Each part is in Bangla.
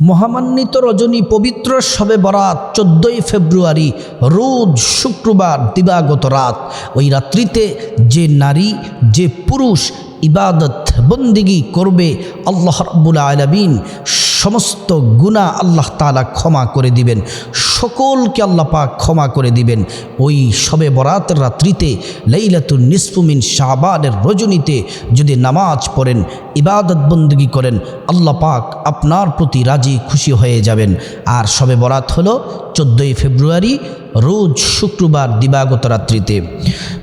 মহামান্বিত রজনী পবিত্র সবে বরাত, চোদ্দোই ফেব্রুয়ারি, রোজ শুক্রবার দিবাগত রাত। ওই রাত্রিতে যে নারী, যে পুরুষ ইবাদত, বন্দিগি করবে আল্লাহ রাব্বুল আলমিন। সমস্ত গুণা আল্লাহ তালা ক্ষমা করে দিবেন। সকলকে আল্লাহ পাক ক্ষমা করে দিবেন। ওই শবে বরাতের রাত্রিতে লাইলাতুল নিসফুমিন শাহবানের রজনীতে যদি নামাজ পড়েন, ইবাদত বন্দী করেন, আল্লাহ পাক আপনার প্রতি রাজি খুশি হয়ে যাবেন। আর শবে বরাত হলো চোদ্দোই ফেব্রুয়ারি, রোজ শুক্রবার দিবাগত রাত্রিতে।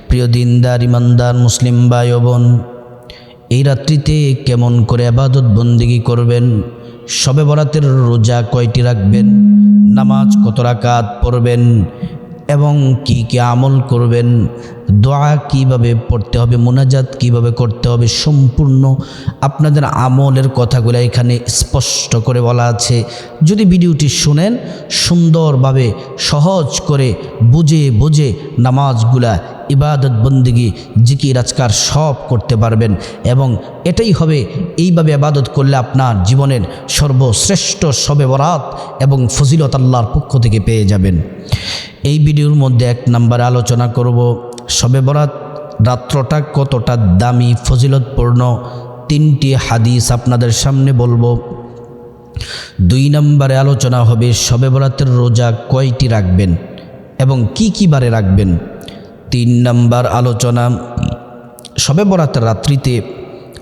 প্রিয় দিনদার, ইমানদার, মুসলিম ভাই ও বোন এই রাত্রিতে কেমন করে আবাদত বন্দিগি করবেন? শবে বরাতের রোজা কয়টি রাখবেন? নামাজ কত রাকাত পড়বেন? এবং কি কি আমল করবেন, দোয়া কীভাবে পড়তে হবে, মোনাজাত কীভাবে করতে হবে, সম্পূর্ণ আপনাদের আমলের কথাগুলো এখানে স্পষ্ট করে বলা আছে। যদি ভিডিওটি শুনেন, সুন্দরভাবে সহজ করে বুঝে বুঝে নামাজগুলা, ইবাদত বন্দিগি, জিকির, আজকার সব করতে পারবেন এবং এটাই হবে এইভাবে আবাদত করলে আপনার জীবনের সর্বশ্রেষ্ঠ সবে বরাত এবং ফজিলত আল্লাহর পক্ষ থেকে পেয়ে যাবেন। এই ভিডিওর মধ্যে এক নাম্বার আলোচনা করব সবে বরাত রাত্রটা কতটা দামি, ফজিলতপূর্ণ, তিনটি হাদিস আপনাদের সামনে বলব। দুই নম্বরে আলোচনা হবে সবে বরাতের রোজা কয়টি রাখবেন এবং কি কি বারে রাখবেন? তিন নম্বর আলোচনা সবে বরাতের রাত্রিতে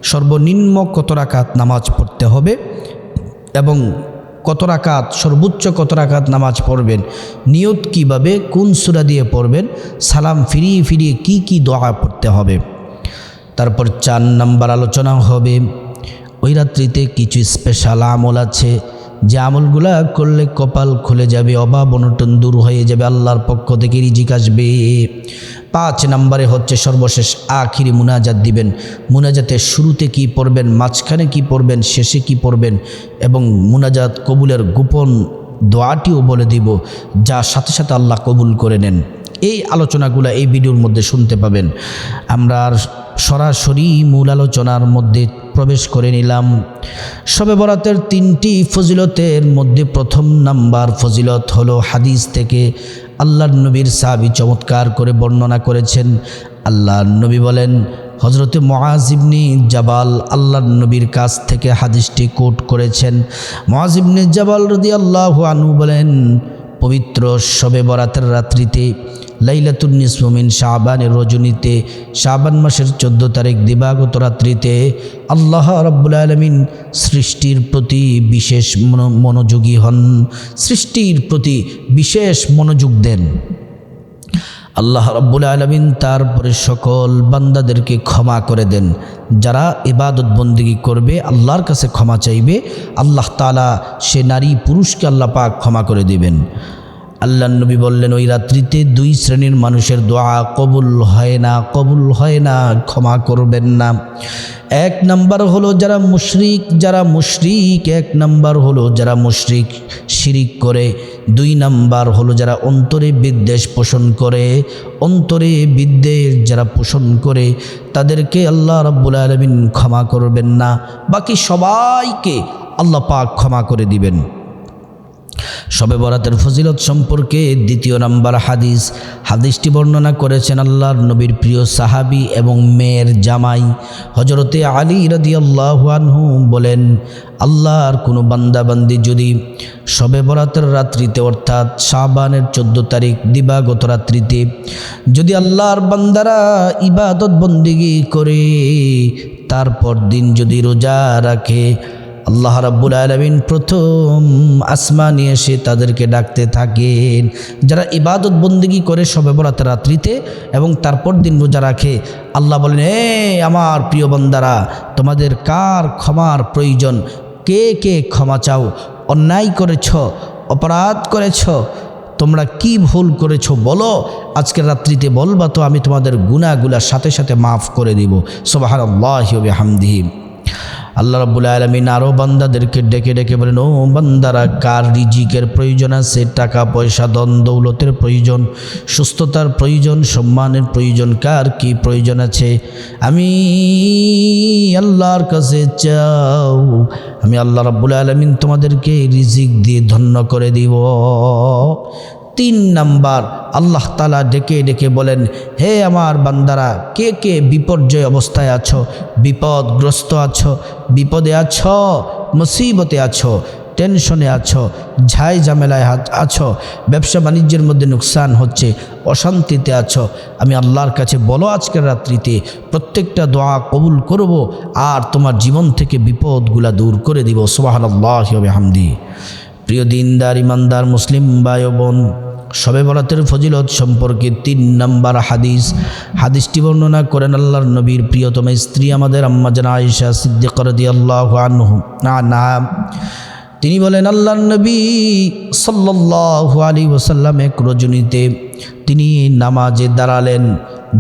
সর্বনিম্ন কত রাকাত নামাজ পড়তে হবে এবং কত রাকাত, সর্বোচ্চ কত রাকাত নামাজ পড়বেন? নিয়ত কীভাবে, কোন সুরা দিয়ে পড়বেন? সালাম ফিরিয়ে ফিরিয়ে কি কি দোয়া পড়তে হবে? তারপর চার নাম্বার আলোচনা হবে। ওই রাত্রিতে কিছু স্পেশাল আমল আছে। যে আমলগুলা করলে কপাল খুলে যাবে, অভাব অনটন দূর হয়ে যাবে, আল্লাহর পক্ষ থেকে রিজিক আসবে। পাঁচ নম্বরে হচ্ছে সর্বশেষ আখিরি মুনাজাত দিবেন। মুনাজাতের শুরুতে কি পড়বেন, মাঝখানে কি পড়বেন, শেষে কি পড়বেন এবং মুনাজাত কবুলের গোপন দোয়াটিও বলে দিব, যা সাথে সাথে আল্লাহ কবুল করে নেন। এই আলোচনাগুলো এই ভিডিওর মধ্যে শুনতে পাবেন। আমরা আর সরাসরি মূল আলোচনার মধ্যে প্রবেশ করে নিলাম। শবে বরাতের তিনটি ফজিলতের মধ্যে প্রথম নাম্বার ফজিলত হলো হাদিস থেকে আল্লাহর নবীর সাহাবি চমৎকার করে বর্ণনা করেছেন। আল্লাহর নবী বলেন হজরতে মহাজিবনি জাবাল আল্লাহর নবীর কাছ থেকে হাদিসটি কোট করেছেন। মহাজিবনি জাবাল রদি আল্লাহ আনু বলেন পবিত্র শবে বরাতের রাত্রিতে লাইলাতুল নিসমুমিন শাহবানের রজনীতে শাহবান মাসের চোদ্দ তারিখ দিবাগত রাত্রিতে আল্লাহ রব্বুল আলমিন সৃষ্টির প্রতি বিশেষ মনো- মনোযোগী হন। সৃষ্টির প্রতি বিশেষ মনোযোগ দেন। আল্লাহ রব্বুল আলমিন তারপরে সকল বান্দাদেরকে ক্ষমা করে দেন। যারা ইবাদত বন্দিগি করবে, আল্লাহর কাছে ক্ষমা চাইবে, আল্লাহ তালা সে নারী পুরুষকে আল্লাহ পাক ক্ষমা করে দিবেন। আল্লাহ নবী বললেন, ওই রাত্রিতে দুই শ্রেণির মানুষের দোয়া কবুল হয় না, কবুল হয় না, ক্ষমা করবেন না। এক নাম্বার হলো যারা মুশরিক যারা মুশরিক। এক নাম্বার হলো যারা মুশরিক শিরিক করে। দুই নাম্বার হলো যারা অন্তরে বিদ্বেষ পোষণ করে। অন্তরে বিদ্বেষ যারা পোষণ করে, তাদেরকে আল্লাহ রাব্বুল আলমিন ক্ষমা করবেন না। বাকি সবাইকে আল্লাহ পাক ক্ষমা করে দিবেন। শবে বরাতের ফজিলত সম্পর্কে দ্বিতীয় নাম্বার হাদিস। হাদিসটি বর্ণনা করেছেন আল্লাহর নবীর প্রিয় সাহাবি এবং মেয়ের জামাই। হজরতে আলী রদিয়াল্লাহানহু বলেন, আল্লাহর কোনো বান্দাবান্দি যদি শবে বরাতের রাত্রিতে অর্থাৎ শাহবানের চোদ্দ তারিখ দিবাগত রাত্রিতে যদি আল্লাহর বান্দারা ইবাদত বন্দিগি করে, তারপর দিন যদি রোজা রাখে আল্লাহ রাব্বুল আলমিন প্রথম আসমানে এসে তাদেরকে ডাকতে থাকেন। যারা ইবাদত বন্দিগি করে সবে বরাতে রাত্রিতে এবং তারপর দিন রোজা রাখে, আল্লাহ বলেন, এ আমার প্রিয় বন্দারা, তোমাদের কার ক্ষমার প্রয়োজন? কে কে ক্ষমা চাও? অন্যায় করেছ, অপরাধ করেছ, তোমরা কি ভুল করেছ বলো? আজকের রাত্রিতে বলবা তো আমি তোমাদের গুণাগুলার সাথে সাথে মাফ করে দিব। সোবাহান আল্লাহ হামদিহিম আল্লাহ রাব্বুল আলমিন আরও বান্দাদেরকে ডেকে ডেকে বলেন, ও বান্দারা, কার রিজিকের প্রয়োজন আছে? টাকা, পয়সা দন দৌলতের প্রয়োজন, সুস্থতার প্রয়োজন, সম্মানের প্রয়োজন, কার কি প্রয়োজন আছে? আমি আল্লাহর কাছে চাও, আমি আল্লাহ রাব্বুল আলমিন তোমাদেরকে রিজিক দিয়ে ধন্য করে দিব। তিন নাম্বার আল্লাহ তালা ডেকে ডেকে বলেন, হে আমার বান্দারা, কে কে বিপর্যয় অবস্থায় আছো, বিপদগ্রস্ত আছো, বিপদে আছো, মুসিবতে আছো, টেনশনে আছো, ঝাই ঝামেলায় আছো ব্যবসা বাণিজ্যের মধ্যে নুকসান হচ্ছে, অশান্তিতে আছো, আমি আল্লাহর কাছে বলো আজকের রাত্রিতে, প্রত্যেকটা দোয়া কবুল করব আর তোমার জীবন থেকে বিপদগুলা দূর করে দিব সোবাহান আল্লাহ হামদি প্রিয় দিনদার, ইমানদার, মুসলিম ও বোন শবে বরাতের ফজিলত সম্পর্কে তিন নাম্বার হাদিস। হাদিসটি বর্ণনা করেন আল্লাহর নবীর প্রিয়তম স্ত্রী আমাদের আম্মা জানা আয়েশা সিদ্দিক রদি আল্লাহ না তিনি বলেন, আল্লাহর নবী সাল্লাল্লাহু আলী ওসাল্লাম এক রজনীতে তিনি নামাজে দাঁড়ালেন,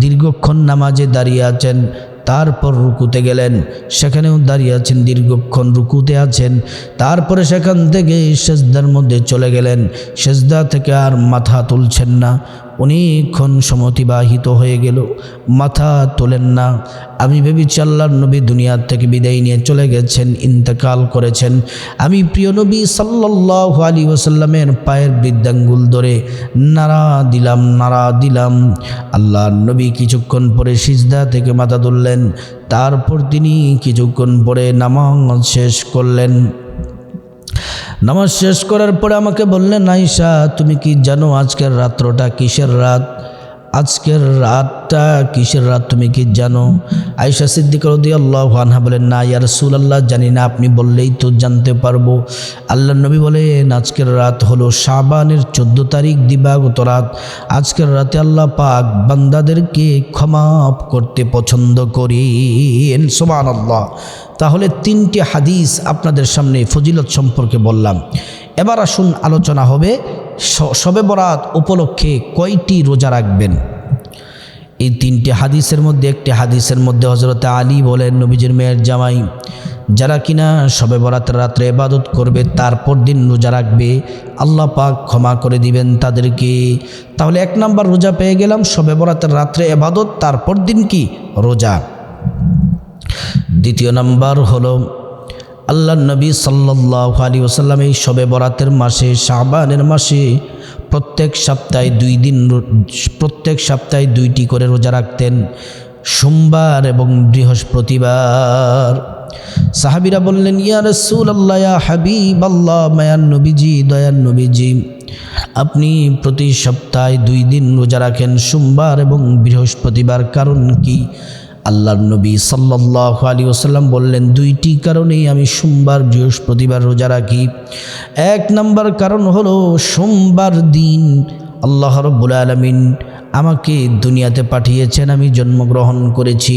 দীর্ঘক্ষণ নামাজে দাঁড়িয়ে আছেন। তারপর রুকুতে গেলেন। সেখানেও দাঁড়িয়ে আছেন, দীর্ঘক্ষণ রুকুতে আছেন। তারপরে সেখান থেকে সেজদার মধ্যে চলে গেলেন। সেজদা থেকে আর মাথা তুলছেন না। অনেকক্ষণ সমতিবাহিত হয়ে গেল। মাথা তোলেন না। আমি ভেবেছি আল্লাহর নবী দুনিয়ার থেকে বিদায় নিয়ে চলে গেছেন, ইন্তেকাল করেছেন। আমি প্রিয় নবী সাল্লাহ আলী ওসাল্লামের পায়ের বৃদ্ধাঙ্গুল ধরে নাড়া দিলাম নাড়া দিলাম। আল্লাহর নবী কিছুক্ষণ পরে সিজদা থেকে মাথা তুললেন। তারপর তিনি কিছুক্ষণ পরে নামাজ শেষ করলেন। নামাজ শেষ করার পরে আমাকে বললেন আইসা তুমি কি জানো আজকের রাত্রটা কিসের রাত? আজকের রাতটা, কিসের রাত তুমি কি জানো? আয়সা সিদ্দিক রদি আল্লাহ আনহা বলেন, না ইয়ার সুল আল্লাহ জানি না, আপনি বললেই তো জানতে পারব। আল্লাহ নবী বলেন, আজকের রাত হলো শাবানের চোদ্দ তারিখ, দিবাগত রাত। আজকের রাতে আল্লাহ পাক বান্দাদেরকে ক্ষমা করতে পছন্দ করেন। সোমান আল্লাহ তাহলে তিনটি হাদিস আপনাদের সামনে ফজিলত সম্পর্কে বললাম। এবার আসুন আলোচনা হবে স- শবে বরাত উপলক্ষে কয়টি রোজা রাখবেন? এই তিনটি হাদিসের মধ্যে, একটি হাদিসের মধ্যে হজরতে আলী বলেন, নবীজির মেয়ের জামাই, যারা কিনা শবে বরাতের রাত্রে এবাদত করবে, তারপর দিন রোজা রাখবে, আল্লাহ পাক ক্ষমা করে দিবেন তাদেরকে। তাহলে এক নাম্বার রোজা পেয়ে গেলাম, শবে বরাতের রাত্রে এবাদত তারপর দিন কি? রোজা। দ্বিতীয় নাম্বার হলো আল্লাহ নবী সাল্লাহ আলী ওসাল্লাম এই শবে বরাতের মাসে শাহবানের মাসে প্রত্যেক সপ্তাহে দুই দিন প্রত্যেক সপ্তাহে দুইটি করে রোজা রাখতেন। সোমবার এবং বৃহস্পতিবার। সাহাবিরা বললেন, ইয়া রসুল আল্লাহ হাবিব আল্লাহ মায়ান নবীজি, দয়ান নবীজি, আপনি প্রতি সপ্তাহে দুই দিন রোজা রাখেন, সোমবার এবং বৃহস্পতিবার। কারণ কি? আল্লাহর নবী সাল্লাহ আলী ওসাল্লাম বললেন, দুইটি কারণেই আমি সোমবার, বৃহস্পতিবার রোজা রাখি। এক নম্বর কারণ হলো সোমবার দিন আল্লাহ রব্বুল আলমিন আমাকে দুনিয়াতে পাঠিয়েছেন, আমি জন্মগ্রহণ করেছি।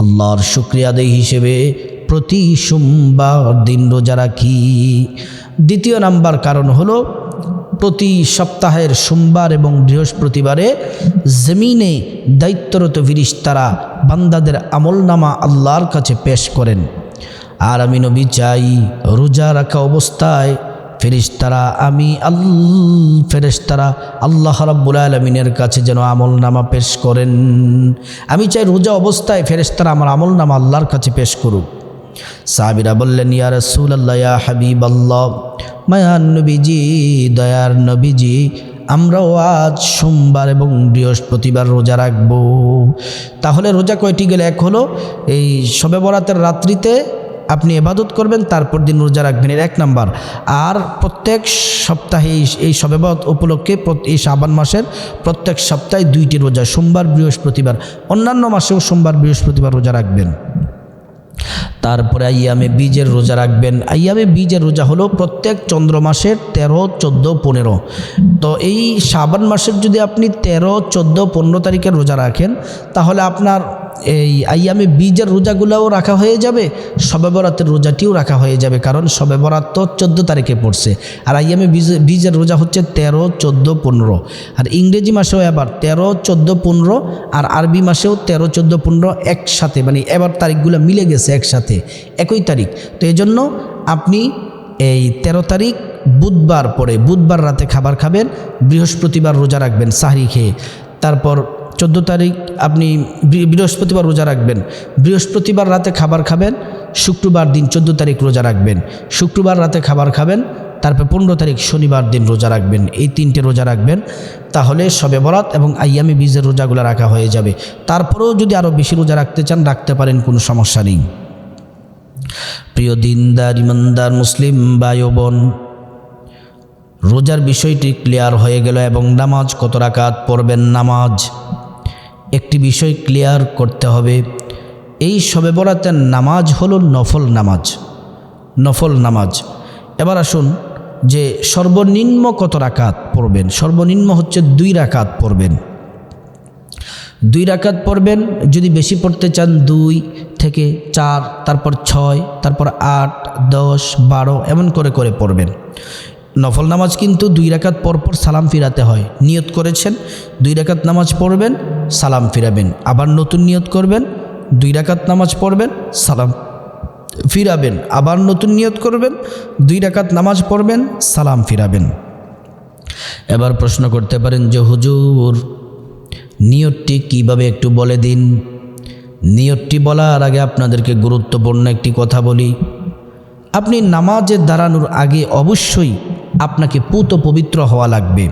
আল্লাহর শুক্রিয়া আদায় হিসেবে প্রতি সোমবার দিন রোজা রাখি। দ্বিতীয় নাম্বার কারণ হলো প্রতি সপ্তাহের সোমবার এবং বৃহস্পতিবারে জমিনে দায়িত্বরত ফিরিস্তারা বান্দাদের আমলনামা আল্লাহর কাছে পেশ করেন। আর আমি নবী চাই, রোজা রাখা অবস্থায় ফেরিস্তারা, আমি আল ফেরেস্তারা আল্লাহ রাব্বুল আলমিনের কাছে যেন আমল নামা পেশ করেন। আমি চাই রোজা অবস্থায় ফেরেস্তারা আমার আমল নামা আল্লাহর কাছে পেশ করুক। সাহাবিরা বললেন, ইয়া রসুল আল্লাহ ইয়া হাবিব আল্লাহ মায়ার নবীজি, দয়ার নবীজি, আমরাও আজ সোমবার এবং বৃহস্পতিবার রোজা রাখব। তাহলে রোজা কয়টি গেলে? এক হলো, এই শবে বরাতের রাত্রিতে আপনি এবাদত করবেন, তারপর দিন রোজা রাখবেন। এর এক নাম্বার। আর প্রত্যেক সপ্তাহে এই- বরাত উপলক্ষে এই শ্রাবান মাসের প্রত্যেক সপ্তাহে দুইটি রোজা, সোমবার, বৃহস্পতিবার। অন্যান্য মাসেও সোমবার, বৃহস্পতিবার রোজা রাখবেন। তারপরে আইয়ামে বীজের রোজা রাখবেন। আইয়ামে বীজের রোজা হলো প্রত্যেক চন্দ্র মাসের তেরো, চোদ্দ, পনেরো। তো এই শ্রাবণ মাসের যদি আপনি তেরো, চোদ্দ, পনেরো তারিখের রোজা রাখেন, তাহলে আপনার এই আইয়ামে বীজের রোজাগুলোও রাখা হয়ে যাবে শবে বরাতের রোজাটিও রাখা হয়ে যাবে, কারণ শবে বরাত তো চোদ্দ তারিখে পড়ছে, আর আইয়ামে বীজ, বীজের রোজা হচ্ছে তেরো, চোদ্দ, পনেরো। আর ইংরেজি মাসেও এবার তেরো, চোদ্দ, পনেরো, আর আরবি মাসেও তেরো, চোদ্দ, পনেরো একসাথে মানে এবার তারিখগুলো মিলে গেছে একসাথে, একই তারিখ। তো এই জন্য আপনি এই তেরো তারিখ বুধবার পরে, বুধবার রাতে খাবার খাবেন, বৃহস্পতিবার রোজা রাখবেন, সাহরি খেয়ে। তারপর চোদ্দ তারিখ আপনি বৃহস্পতিবার রোজা রাখবেন। বৃহস্পতিবার রাতে খাবার খাবেন, শুক্রবার দিন চোদ্দ তারিখ রোজা রাখবেন। শুক্রবার রাতে খাবার খাবেন, তারপর পনেরো তারিখ শনিবার দিন রোজা রাখবেন। এই তিনটে রোজা রাখবেন, তাহলে সবে বরাত এবং আইয়ামি বীজের রোজাগুলো রাখা হয়ে যাবে। তারপরেও যদি আরও বেশি রোজা রাখতে চান, রাখতে পারেন, কোনো সমস্যা নেই। প্রিয় দিনদার, ইমানদার, মুসলিম ভাই ও বোন রোজার বিষয়টি ক্লিয়ার হয়ে গেল এবং নামাজ কত রাকাত পড়বেন? নামাজ। একটি বিষয় ক্লিয়ার করতে হবে। এই শবে বরাতের নামাজ হলো নফল নামাজ। নফল নামাজ। এবার আসুন যে সর্বনিম্ন কত রাকাত পড়বেন? সর্বনিম্ন হচ্ছে দুই রাকাত পড়বেন। দুই রাকাত পড়বেন, যদি বেশি পড়তে চান দুই থেকে চার, তারপর ছয়, তারপর আট, দশ, বারো, এমন করে করে পড়বেন। নফল নামাজ কিন্তু দুই রাকাত পরপর সালাম ফিরাতে হয়। নিয়ত করেছেন, দুই রাকাত নামাজ পড়বেন, সালাম ফিরাবেন। আবার নতুন নিয়ত করবেন, দুই রাকাত নামাজ পড়বেন, সালাম ফিরাবেন। আবার নতুন নিয়ত করবেন, দুই রাকাত নামাজ পড়বেন, সালাম ফিরাবেন। এবার প্রশ্ন করতে পারেন যে, হুজুর, নিয়তটি কীভাবে একটু বলে দিন? নিয়তটি বলার আগে আপনাদেরকে গুরুত্বপূর্ণ একটি কথা বলি। আপনি নামাজে দাঁড়ানোর আগে অবশ্যই আপনাকে পুত পবিত্র হওয়া লাগবে।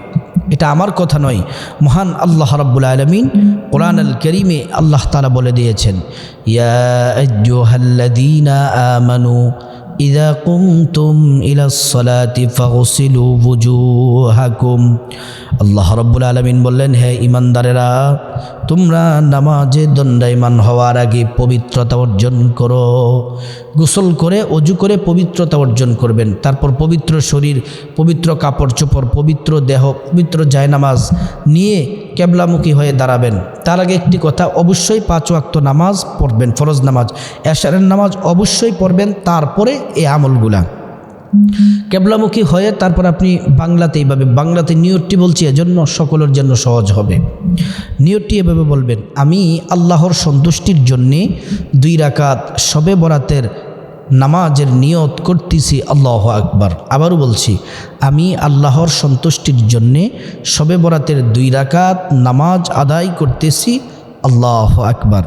এটা আমার কথা নয়। মহান আল্লাহ রাব্বুল আলমিন কোরআন আল করিমে আল্লাহ তালা বলে দিয়েছেন আমানু ইদা কুমতুম ইলা সলাতি ফাগসিলু বুজুহাকুম আল্লাহ রব্বুল আলমিন বললেন, হে ইমানদারেরা তোমরা নামাজে দণ্ডায়মান হওয়ার আগে পবিত্রতা অর্জন করো। গোসল করে, অজু করে পবিত্রতা অর্জন করবেন। তারপর পবিত্র শরীর, পবিত্র কাপড় চোপড়, পবিত্র দেহ, পবিত্র জায়নামাজ নিয়ে কেবলামুখী হয়ে দাঁড়াবেন। তার আগে একটি কথা, অবশ্যই পাঁচ ওয়াক্ত নামাজ পড়বেন, ফরজ নামাজ। এশারের নামাজ অবশ্যই পড়বেন, তারপরে এই আমলগুলা। কেবলামুখী হয়ে তারপর আপনি বাংলাতে এইভাবে বাংলাতে নিয়তটি বলছি, এজন্য সকলের জন্য সহজ হবে। নিয়তটি এভাবে বলবেন, আমি আল্লাহর সন্তুষ্টির জন্যে দুই রাকাত সবে বরাতের নামাজের নিয়ত করতেছি, আল্লাহ আকবার। আবারও বলছি, আমি আল্লাহর সন্তুষ্টির জন্যে সবে বরাতের দুই রাকাত নামাজ আদায় করতেছি, আল্লাহ আকবার।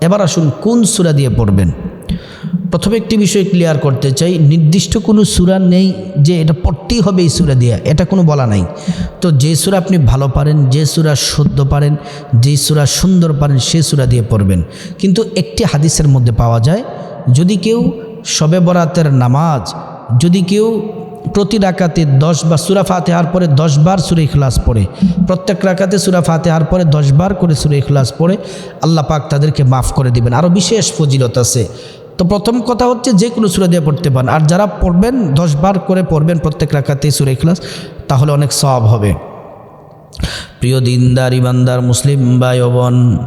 এবার আসুন, কোন সুরা দিয়ে পড়বেন? প্রথমে একটি বিষয় ক্লিয়ার করতে চাই। নির্দিষ্ট কোনো সুরা নেই যে এটা পড়তেই হবে এই সুরা দিয়ে। এটা কোনো বলা নাই। তো যে সুরা আপনি ভালো পারেন, যে সুরা শুদ্ধ পারেন, যে সুরা সুন্দর পারেন, সে সুরা দিয়ে পড়বেন। কিন্তু একটি হাদিসের মধ্যে পাওয়া যায়, যদি কেউ শবে বরাতের নামাজ, যদি কেউ প্রতি রাকাতে দশ বার সুরা ফাতেহার পরে দশ বার সুরে ইখলাস পড়ে, প্রত্যেক রাকাতে সুরা ফাতেহার পরে দশ বার করে সুরে ইখলাস পড়ে, আল্লাহ পাক তাদেরকে মাফ করে দিবেন। আরও বিশেষ ফজিলত আছে। তো প্রথম কথা হচ্ছে যে কোনো সুরা দিয়ে পড়তে পারেন। আর যারা পড়বেন, দশ বার করে পড়বেন প্রত্যেক রাখাতে সুরে ইখলাস, তাহলে অনেক সব হবে। প্রিয় দিনদার ইমানদার মুসলিম ভাই ও বোন,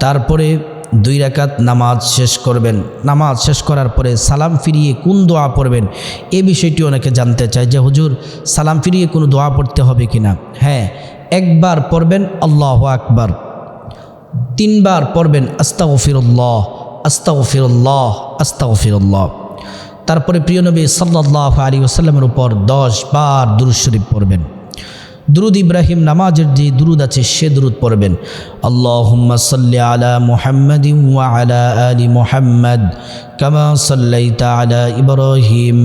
তারপরে দুই রাকাত নামাজ শেষ করবেন। নামাজ শেষ করার পরে সালাম ফিরিয়ে কোন দোয়া পড়বেন? এ বিষয়টি অনেকে জানতে চায় যে, হুজুর, সালাম ফিরিয়ে কোনো দোয়া পড়তে হবে কিনা? হ্যাঁ একবার পড়বেন, আল্লাহ আকবার। তিনবার পড়বেন, আস্তাগফিরুল্লাহ। আস্তাগফিরুল্লাহ আস্তাগফিরুল্লাহ। তারপরে প্রিয় নবী সাল্লাল্লাহু আলাইহি ওয়াসাল্লামের উপর দশ বার দুরূদ শরীফ পড়বেন। দুরুদ ইব্রাহিম নামাজের যে দুরুদ আছে, সে দুরুদ পড়বেন। আল্লাহুম্মা সাল্লি আলা মোহাম্মদ আলা আলি মুহাম্মাদ। ইব্রাহিম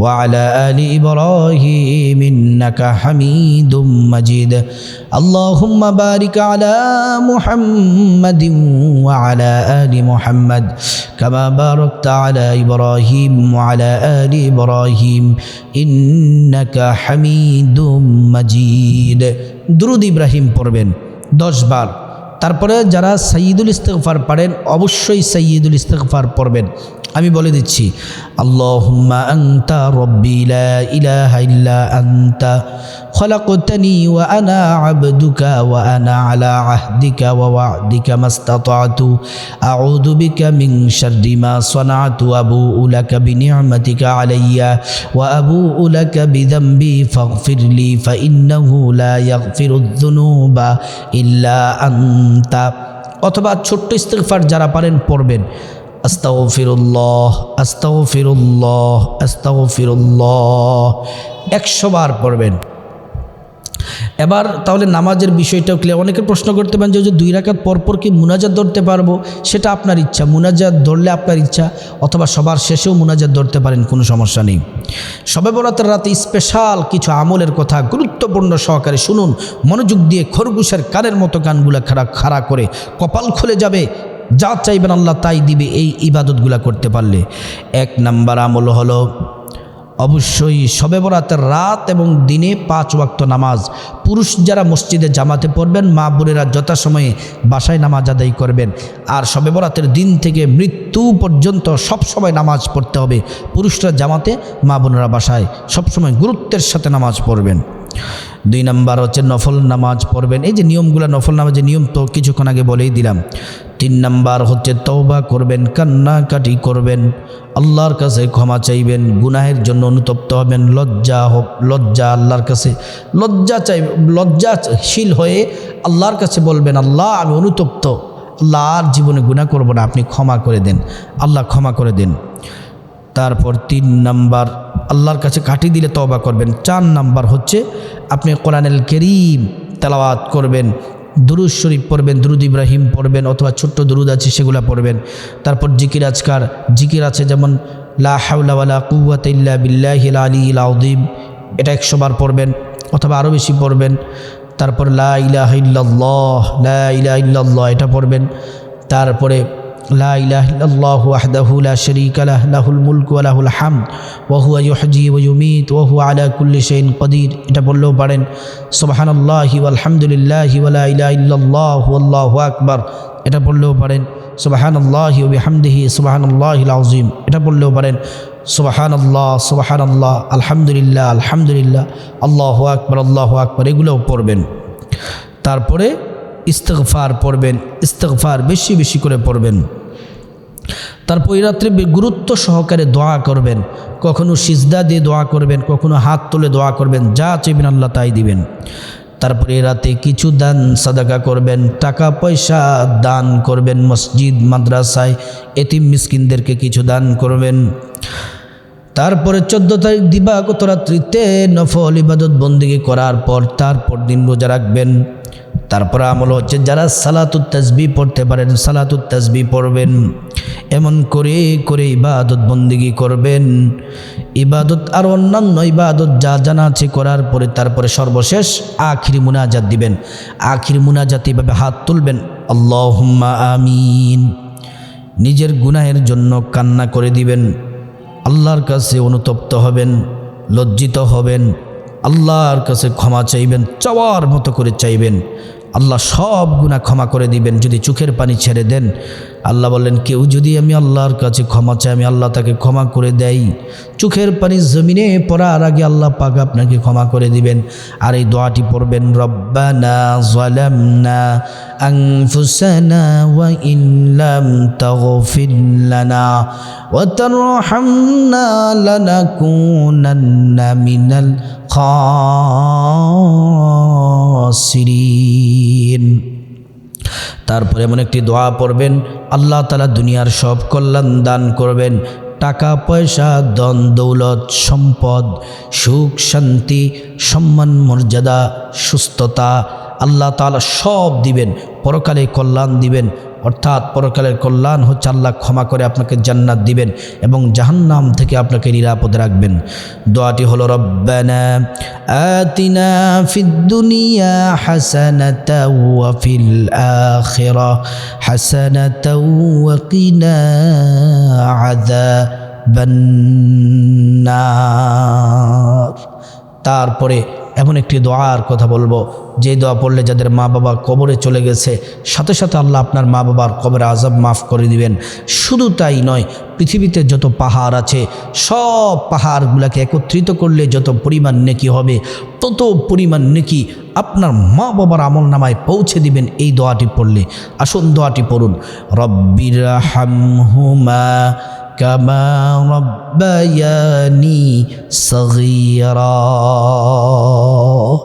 ওয়া আলা আলি ইব্রাহিম ইন্নাকা হামিদুম মাজিদ আল্লাহুম্মা বারিক আলা মুহাম্মাদিন ওয়া আলা আলি মুহাম্মাদ কামা বারাকতা আলা ইব্রাহিম ওয়া আলা আলি ইব্রাহিম ইন্নাকা হামিদুম মাজিদ দুরুদ ইব্রাহিম পড়বেন দশ বার। তারপরে যারা সঈদুল ইস্তেকফার পারেন অবশ্যই সঈদুল ইস্তেকফার পড়বেন। আমি বলে দিচ্ছি اللهم أنت ربي لا إله إلا أنت خلقتني وأنا عبدك وأنا على عهدك ووعدك ما استطعت أعوذ بك من شر ما صنعت وأبوء لك بنعمتك علي وأبوء لك بذنبي فاغفر لي فإنه لا يغفر الذنوب إلا أنت অথবা ছোট্ট ইস্তেগফার যারা পারেন পড়বেন আস্তাগফিরুল্লাহ আস্তাগফিরুল্লাহ আস্তাগফিরুল্লাহ। একশো বার পড়বেন। এবার তাহলে নামাজের বিষয়টাও ক্লিয়ার অনেকে প্রশ্ন করতে পারেন যে দুই রাকাত পরপর কি মুনাজাত ধরতে পারব? সেটা আপনার ইচ্ছা। মুনাজাত ধরলে আপনার ইচ্ছা, অথবা সবার শেষেও মুনাজাত ধরতে পারেন, কোনো সমস্যা নেই। সবে বরাতের রাতে স্পেশাল কিছু আমলের কথা গুরুত্বপূর্ণ সহকারে শুনুন। মনোযোগ দিয়ে খরগোশের কানের মতো গানগুলা খাড়া খাড়া করে কপাল খুলে যাবে। যা চাইবেন আল্লাহ তাই দিবে এই ইবাদতগুলা করতে পারলে। এক নাম্বার আমল হলো অবশ্যই শবে বরাতের রাত এবং দিনে পাঁচ ওয়াক্ত নামাজ। পুরুষ যারা মসজিদে জামাতে পড়বেন, মা বোনেরা যথাসময়ে বাসায় নামাজ আদায় করবেন। আর শবে বরাতের দিন থেকে মৃত্যু পর্যন্ত সব সময় নামাজ পড়তে হবে। পুরুষরা জামাতে, মা বোনেরা বাসায় সবসময় গুরুত্বের সাথে নামাজ পড়বেন। দুই নাম্বার হচ্ছে নফল নামাজ পড়বেন। এই যে নিয়মগুলো, নফল নামাজের নিয়ম তো কিছুক্ষণ আগে বলেই দিলাম। তিন নাম্বার হচ্ছে তওবা করবেন, কান্নাকাটি করবেন, আল্লাহর কাছে ক্ষমা চাইবেন, গুনাহের জন্য অনুতপ্ত হবেন, লজ্জা হোক, লজ্জা আল্লাহর কাছে, লজ্জা চাই, লজ্জাশীল হয়ে আল্লাহর কাছে বলবেন, আল্লাহ, আমি অনুতপ্ত। আল্লাহ আর জীবনে গুণা করব না, আপনি ক্ষমা করে দেন, আল্লাহ ক্ষমা করে দেন। তারপর তিন নাম্বার, আল্লাহর কাছে কাটি দিলে তবা করবেন। চার নাম্বার হচ্ছে, আপনি কোরআনুল করিম তেলাওয়াত করবেন দুরুদ শরীফ পড়বেন, দুরুদ ইব্রাহিম পড়বেন অথবা ছোট্ট দুরুদ আছে সেগুলো পড়বেন। তারপর জিকির আজকার, জিকির আছে যেমন, লা হাউলা কুওয়াতা ইল্লা বিল্লাহিল আলী আযীম, এটা একশো বার পড়বেন অথবা আরও বেশি পড়বেন। তারপর লা ইলাহা ইল্লাল্লাহ, লা ইলাহা ইল্লাল্লাহ, এটা পড়বেন। তারপরে ওয়াহদাহু লা শারীকা লাহ, লাহুল মুলকু ওয়া লাহুল হামদ, ওয়া হুয়া ইউহয়ি ওয়া ইউমীত, ওয়া হুয়া আলা কুল্লি শাইইন কদির এটা বললেও পারেন, সুবহানাল্লাহি ওয়ালহামদুলিল্লাহি ওয়া লা ইলাহা ইল্লাল্লাহু আল্লাহু আকবার। এটা বললেও পারেন, সুবহানাল্লাহি ওয়া বিহামদিহি সুবহানাল্লাহিল আযীম। এটা বললেও পারেন, সুবহানাল্লাহ সুবহানাল্লাহ, আলহামদুলিল্লাহ আলহামদুলিল্লাহ, আল্লাহু আকবার আল্লাহু আকবার, এগুলোও পড়বেন। তারপরে ইস্তগফার পড়বেন, ইস্তগফার বেশি বেশি করে পড়বেন। তারপর এই রাত্রে গুরুত্ব সহকারে দোয়া করবেন। কখনো সিজদা দিয়ে দোয়া করবেন, কখনো হাত তুলে দোয়া করবেন, যা চাইবেন আল্লাহ তাই দিবেন। তারপরে রাতে কিছু দান, সাদাকা করবেন, টাকা পয়সা দান করবেন, মসজিদ, মাদ্রাসায়, এতিম মিসকিনদেরকে কিছু দান করবেন। তারপরে চোদ্দ তারিখ দিবাগত রাত্রিতে নফল ইবাদত বন্দিগি করার পর তারপর দিন রোজা রাখবেন। তারপরে আমল হচ্ছে যারা সালাতুত তাসবি পড়তে পারেন, সালাতুত তাসবি পড়বেন। এমন করে করে ইবাদত বন্দিগি করবেন। ইবাদত আর অন্যান্য ইবাদত যা জানা আছে করার পরে তারপরে সর্বশেষ আখিরি মুনাজাত দিবেন। আখিরি মুনাজাত এভাবে হাত তুলবেন। আল্লাহুম্মা আমিন। নিজের গুনাহের জন্য কান্না করে দিবেন। আল্লাহর কাছে অনুতপ্ত হবেন লজ্জিত হবেন আল্লাহর কাছে ক্ষমা চাইবেন চাওয়ার মতো করে চাইবেন। আল্লাহ সব গুণা ক্ষমা করে দিবেন, যদি চোখের পানি ছেড়ে দেন। আল্লাহ বললেন, কেউ যদি আমি আল্লাহর কাছে ক্ষমা চাই, আমি আল্লাহ তাকে ক্ষমা করে দেই। চোখের পানি জমিনে পড়ার আগে আল্লাহ পাক আপনাকে ক্ষমা করে দিবেন। আর এই দোয়াটি পড়বেন, রব্বানা জালামনা ওয়া মিনাল খাসিরিন। তারপরে এমন একটি দোয়া পড়বেন, আল্লাহ তালা দুনিয়ার সব কল্যাণ দান করবেন। টাকা, পয়সা দন দৌলত, সম্পদ, সুখ, শান্তি, সম্মান, মর্যাদা, সুস্থতা আল্লাহ তালা সব দিবেন, পরকালে কল্যাণ দিবেন, অর্থাৎ পরকালের কল্যাণ হচ্ছে আল্লাহ ক্ষমা করে আপনাকে জান্নাত দিবেন এবং জাহান্নাম থেকে আপনাকে নিরাপদে রাখবেন। দোয়াটি হলো, রব্বানা আতিনা তারপরে এমন একটি দোয়ার কথা বলব। যে দোয়া পড়লে যাদের মা বাবা কবরে চলে গেছে, সাথে সাথে আল্লাহ আপনার মা বাবার কবরে আজাব মাফ করে দিবেন। শুধু তাই নয়, পৃথিবীতে যত পাহাড় আছে, সব পাহাড়গুলোকে একত্রিত করলে যত পরিমাণ নেকি হবে, তত পরিমাণ নেকি আপনার মা বাবার আমল নামায় পৌঁছে দিবেন এই দোয়াটি পড়লে। আসুন দোয়াটি পড়ুন। রব্বির কামা ربياني صغيرا।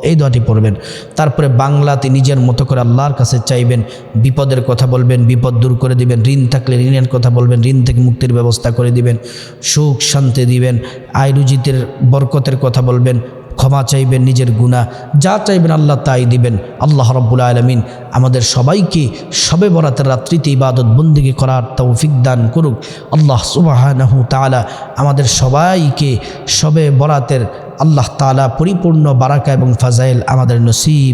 এই দোয়াটি পড়বেন। তারপরে বাংলাতে নিজের মতো করে আল্লাহর কাছে চাইবেন, বিপদের কথা বলবেন, বিপদ দূর করে দিবেন, ঋণ থাকলে ঋণের কথা বলবেন, ঋণ থেকে মুক্তির ব্যবস্থা করে দিবেন, সুখ শান্তি দিবেন আয়ুজিতের বরকতের কথা বলবেন ক্ষমা চাইবেন নিজের গুণা যা চাইবেন আল্লাহ তাই দিবেন। আল্লাহ রব্বুল আলমিন আমাদের সবাইকে সবে বরাতের রাত্রিতে ইবাদত বন্দিগি করার তৌফিক দান করুক। আল্লাহ সুবাহানহু তালা আমাদের সবাইকে সবে বরাতের আল্লাহ তালা পরিপূর্ণ বারাকা এবং ফাজাইল আমাদের নসিব